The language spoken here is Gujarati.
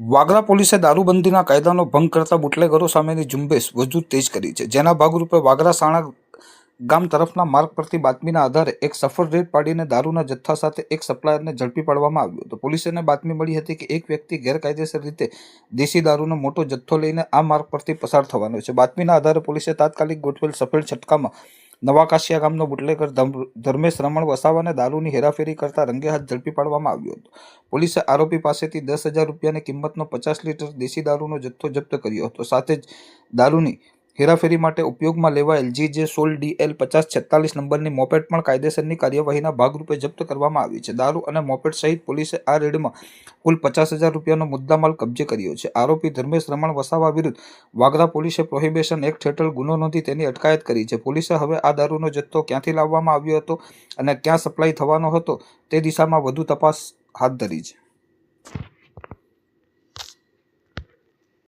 વાગરા પોલીસે દારૂબંધીના કાયદાનો ભંગ કરતા બુટલેગરો સામેની ઝુંબેશ વધુ તેજ કરી છે. જેના ભાગરૂપે વાગરા સાણા ગામ તરફના માર્ગ પરથી બાતમીના આધારે એક સફળ રેડ પાડીને દારૂના જથ્થા સાથે એક સપ્લાયરને ઝડપી પાડવામાં આવ્યો હતો. પોલીસને બાતમી મળી હતી કે એક વ્યક્તિ ગેરકાયદેસર રીતે દેશી દારૂનો મોટો જથ્થો લઈને આ માર્ગ પરથી પસાર થવાનો છે. બાતમીના આધારે પોલીસે તાત્કાલિક ગોઠવેલ સફેદ છટકામાં નવા કાશિયા ગામનો બુટલેકર ધર્મેશ રમણ વસાવાને દારૂની હેરાફેરી કરતા રંગે હાથ ઝડપી પાડવામાં આવ્યો હતો. પોલીસે આરોપી પાસેથી દસ હજાર રૂપિયાની કિંમતનો પચાસ લીટર દેશી દારૂનો જથ્થો જપ્ત કર્યો હતો. સાથે જ દારૂની હેરાફેરી માટે ઉપયોગમાં લેવાયેલ જી સોલ ડીએલ પચાસ છેતાલીસ નંબરની મોપેડ પણ કાયદેસરની કાર્યવાહીના ભાગરૂપે જપ્ત કરવામાં આવી છે. દારૂ અને મોપેડ સહિત પોલીસે આ રેડમાં કુલ પચાસ હજાર રૂપિયાનો મુદ્દામાલ કબજે કર્યો છે. આરોપી ધર્મેશ રમણ વસાવા વિરુદ્ધ વાગરા પોલીસે પ્રોહિબિશન એક્ટ હેઠળ ગુનો નોંધી તેની અટકાયત કરી છે. પોલીસે હવે આ દારૂનો જથ્થો ક્યાંથી લાવવામાં આવ્યો હતો અને ક્યાં સપ્લાય થવાનો હતો તે દિશામાં વધુ તપાસ હાથ ધરી છે.